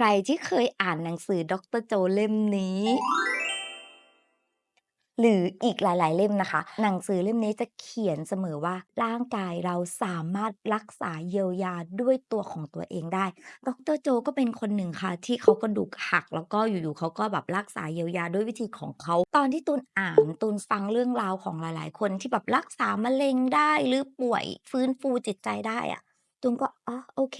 ใครที่เคยอ่านหนังสือดร.โจเล่มนี้ หรืออีกหลาย ๆ เล่มนะคะ หนังสือเล่มนี้จะเขียนเสมอว่าร่างกายเราสามารถรักษาเยียวยาด้วยตัวของตัวเองได้ ดร.โจก็เป็นคนหนึ่งค่ะ ที่เขากระดูกหัก แล้วก็อยู่ ๆเขาก็แบบรักษาเยียวยาด้วยวิธีของเขา ตอนที่ตูนอ่านตูนฟังเรื่องราวของหลาย ๆ คนที่แบบรักษามะเร็งได้หรือป่วยฟื้นฟูจิตใจได้อะ ตูนก็ อ๋อ โอเค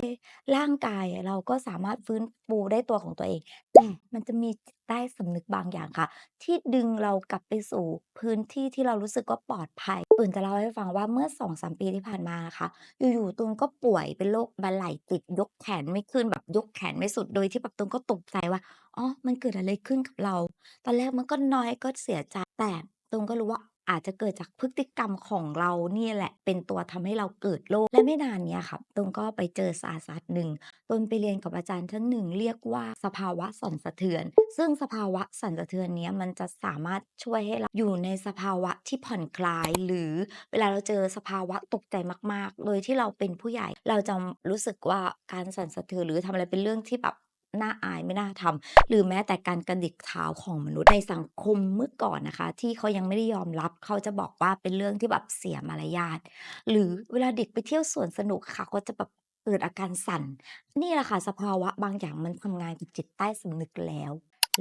ร่างกายอะเราก็สามารถฟื้นฟูได้ตัวของตัวเอง แต่มันจะมีจิตใต้สำนึกบางอย่างค่ะ ที่ดึงเรากลับไปสู่พื้นที่ที่เรารู้สึกว่าปลอดภัยตูนจะเล่าให้ฟังว่าเมื่อ 2-3 ปีที่ผ่านมานะคะ อยู่ ๆ ตูนก็ป่วยเป็นโรคบัลไหล่ติดยกแขนไม่ขึ้น แบบยกแขนไม่สุด โดยที่แบบตูนก็ตกใจว่า อ๋อ มันเกิดอะไรขึ้นกับเรา ตอนแรกมันก็นอย ก็เสียใจ แต่ตูนก็รู้ว่า อาจจะเกิดจากพฤติกรรมของเราเนี่ยแหละ เป็นตัวทำให้เราเกิดโรคและไม่นานเนี้ยค่ะตูนก็ไปเจอศาสตร์ศาสตร์หนึ่งตนไปเรียนกับอาจารย์ท่านหนึ่ง เรียกว่าสภาวะสั่นสะเทือน ซึ่งสภาวะสั่นสะเทือนเนี้ยมันจะสามารถช่วยให้เราอยู่ในสภาวะที่ผ่อนคลาย หรือเวลาเราเจอสภาวะตกใจมาก ๆ โดยที่เราเป็นผู้ใหญ่ เราจะรู้สึกว่าการสั่นสะเทือนหรือทำอะไรเป็นเรื่องที่แบบ น่าอายไม่น่าทำหรือแม้แต่การกระดิกเท้าของมนุษย์ในสังคมเมื่อก่อนนะคะ ที่เขายังไม่ได้ยอมรับเขาจะบอกว่าเป็นเรื่องที่แบบเสียมารยาทหรือเวลาเด็กไปเที่ยวสวนสนุกค่ะก็จะแบบเกิดอาการสั่น นี่แหละค่ะสภาวะบางอย่างมันทำงานกับจิตใต้สำนึกแล้ว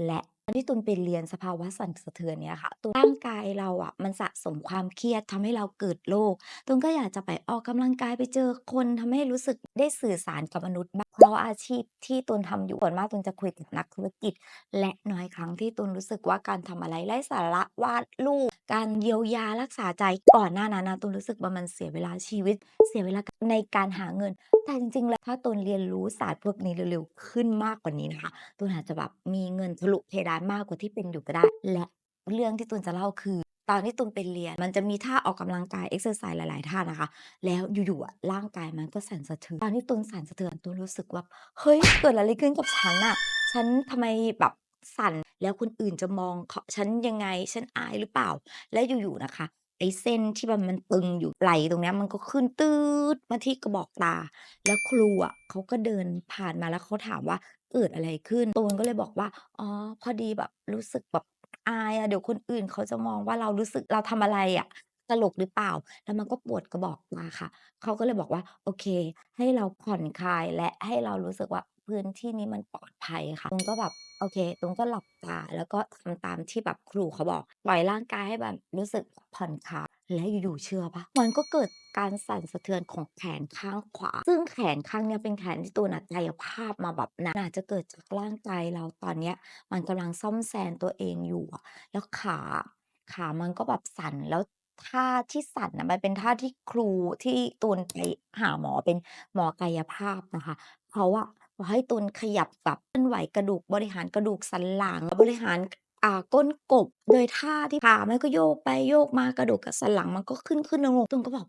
และ อนที่ตูนไปเรียนสภาวะสั่นสะเทือนเนี่ยค่ะตูนร่างกายเราอะมันสะสมความเครียดทำให้เราเกิดโรคตูนก็อยากจะไปออกกำลังกายไปเจอคนทำให้รู้สึกได้สื่อสารกับมนุษย์บ้างเพราะอาชีพที่ตูนทำอยู่ส่วนมากตูนจะคุยกับนักธุรกิจ และน้อยครั้งที่ตูนรู้สึกว่าการทำอะไรไร้สาระวาดรูปการเยียวยารักษาใจก่อนหน้านั้นนะตูนรู้สึกว่ามันเสียเวลาชีวิต เสียเวลาในการหาเงิน แต่จริงๆแล้วถ้าตูนเรียนรู้ศาสตร์พวกนี้เร็วๆขึ้นมากกว่านี้นะคะตูนอาจจะแบบมีเงินทะลุเพดานมากกว่าที่เป็นอยู่ก็ได้ และเรื่องที่ตูนจะเล่าคือ ตอนที่ตูนไปเรียน มันจะมีท่าออกกำลังกายเอ็กเซอร์ไซส์หลาย ๆ ท่านะคะ แล้วอยู่ๆร่างกายมันก็สั่นสะเทือนตอนที่ตูนสั่นสะเทือนตูนรู้สึกว่าเฮ้ยเกิดอะไรขึ้นกับฉันน่ะฉันทำไมแบบสั่นแล้วคนอื่นจะมองขฉันยังไงฉันอายหรือเปล่า แล้วอยู่ๆนะคะไอ้เส้นที่มันมันตึงอยู่ไหลตรงนี้มันก็ขึ้นตืดมาที่กระบอกตา แล้วครูอะเขาก็เดินผ่านมาแล้วเขาถามว่า" เกิดอะไรขึ้น?"ตูนก็เลยบอกว่า"อ๋อ พอดีแบบรู้สึกแบบอายอะ เดี๋ยวคนอื่นเขาจะมองว่าเรารู้สึก เราทำอะไรอะ ตลกหรือเปล่า?"แล้วมันก็ปวดกระบอกตาค่ะ เขาก็เลยบอกว่า"โอเค ให้เราผ่อนคลาย และให้เรารู้สึกว่า พื้นที่นี้มันปลอดภัยค่ะ"ตูนก็แบบ โอเค ตูนก็หลับตา แล้วก็ทำตามที่แบบครูเขาบอก ปล่อยร่างกายให้แบบรู้สึกผ่อนคลาย แล้วอยู่ๆเชื่อปล่ามันก็เกิดการสั่นสะเทือนของแขนข้างขวา ซึ่งแขนข้างเนี้ยเป็นแขนที่ตูนอะกายภาพมาแบบนานอาจจะเกิดจากร่างกายเราตอนเนี้ย มันกำลังซ่อมแซมตัวเองอยู่อะแล้วขาขามันก็แบบสั่นแล้วท่าที่สั่นน่ะมันเป็นท่าที่ครูที่ตูนไปหาหมอเป็นหมอกายภาพนะคะเขาะบอกให้ตูนขยับแบบเคลื่อนไหวกระดูกบริหารกระดูกสันหลังบริหาร อ่า ก้นกบ โดยท่าที่ขามันก็โยกไปโยกมากระดูกกับสันหลังมันก็ขึ้นๆลงๆตูนก็บอก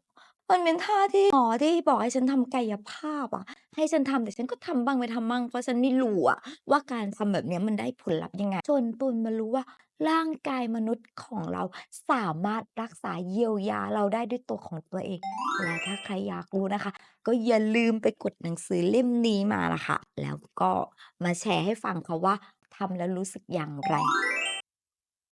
มันเป็นท่าที่หมอที่บอกให้ฉันทำกายภาพอะ ให้ฉันทำแต่ฉันก็ทำบ้างไม่ทำบ้างเพราะฉันไม่รู้อะว่าการทำแบบเนี้ยมันได้ผลลัพธ์ยังไง จนตูนมารู้ว่าร่างกายมนุษย์ของเราสามารถรักษาเยียวยาเราได้ด้วยตัวของตัวเอง และถ้าใครอยากรู้นะคะ ก็อย่าลืมไปกดหนังสือเล่มนี้มาละค่ะ แล้วก็มาแชร์ให้ฟังค่ะว่าทำแล้วรู้สึกอย่างไร